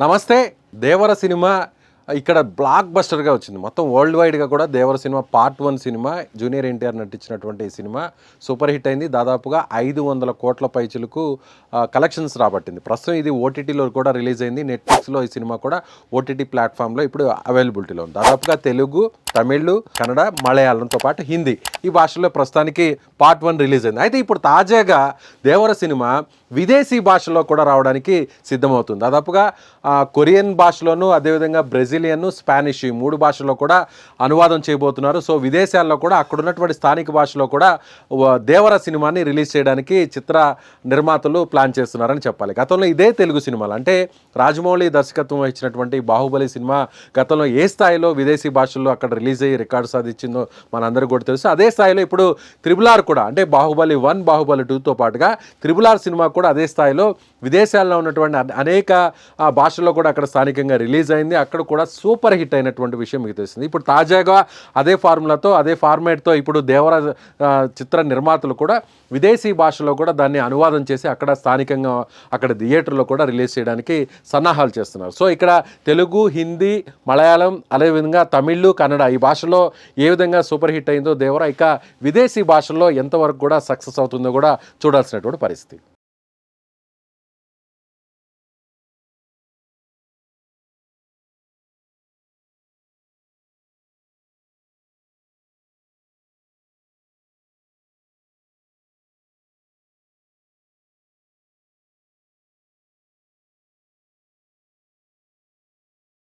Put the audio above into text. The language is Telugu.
నమస్తే దేవర సినిమా ఇక్కడ బ్లాక్ బస్టర్గా వచ్చింది. మొత్తం వరల్డ్ వైడ్గా కూడా Devara cinema part one cinema junior NTR నటించినటువంటి ఈ సినిమా సూపర్ హిట్ అయింది. దాదాపుగా ఐదు వందల కోట్ల పైచులకు కలెక్షన్స్ రాబట్టింది. ప్రస్తుతం ఇది ఓటీటీలో కూడా రిలీజ్ అయింది. నెట్ఫ్లిక్స్లో ఈ సినిమా కూడా ఓటీటీ ప్లాట్ఫామ్లో ఇప్పుడు అవైలబిలిటీలో ఉంది. దాదాపుగా తెలుగు తమిళ్ కన్నడ మలయాళంతో పాటు హిందీ ఈ భాషల్లో ప్రస్తుతానికి పార్ట్ వన్ రిలీజ్ అయింది. అయితే ఇప్పుడు తాజాగా దేవర సినిమా విదేశీ భాషలో కూడా రావడానికి సిద్ధమవుతుంది. దాదాపుగా కొరియన్ భాషలోనూ అదేవిధంగా బ్రెజిలియన్ స్పానిష్ ఈ మూడు భాషల్లో కూడా అనువాదం చేయబోతున్నారు. సో విదేశాల్లో కూడా అక్కడ ఉన్నటువంటి స్థానిక భాషలో కూడా దేవర సినిమాని రిలీజ్ చేయడానికి చిత్ర నిర్మాతలు ప్లాన్ చేస్తున్నారని చెప్పాలి. గతంలో ఇదే తెలుగు సినిమాలు. అంటే రాజమౌళి దర్శకత్వం వహించినటువంటి బాహుబలి సినిమా గతంలో ఏ స్థాయిలో విదేశీ భాషల్లో అక్కడ రిలీజ్ అయ్యి రికార్డు సాధించిందో మనందరూ కూడా తెలుసు. అదే స్థాయిలో ఇప్పుడు త్రిబుల్ ఆర్ కూడా అంటే బాహుబలి వన్ బాహుబలి టూతో పాటుగా త్రిబుల్ ఆర్ సినిమా కూడా అదే స్థాయిలో విదేశాల్లో ఉన్నటువంటి అనేక భాషల్లో కూడా అక్కడ స్థానికంగా రిలీజ్ అయింది. అక్కడ కూడా సూపర్ హిట్ అయినటువంటి విషయం మీకు తెలిసింది. ఇప్పుడు తాజాగా అదే ఫార్ములాతో అదే ఫార్మేట్తో ఇప్పుడు దేవర చిత్ర నిర్మాతలు కూడా విదేశీ భాషలో కూడా దాన్ని అనువాదం చేసి అక్కడ స్థానికంగా అక్కడ థియేటర్లో కూడా రిలీజ్ చేయడానికి సన్నాహాలు చేస్తున్నారు. సో ఇక్కడ తెలుగు హిందీ మలయాళం అదేవిధంగా తమిళ్ కన్నడ ఈ భాషలో ఏ విధంగా సూపర్ హిట్ అయిందో దేవరా ఇక విదేశీ భాషల్లో ఎంతవరకు కూడా సక్సెస్ అవుతుందో కూడా చూడాల్సినటువంటి పరిస్థితి.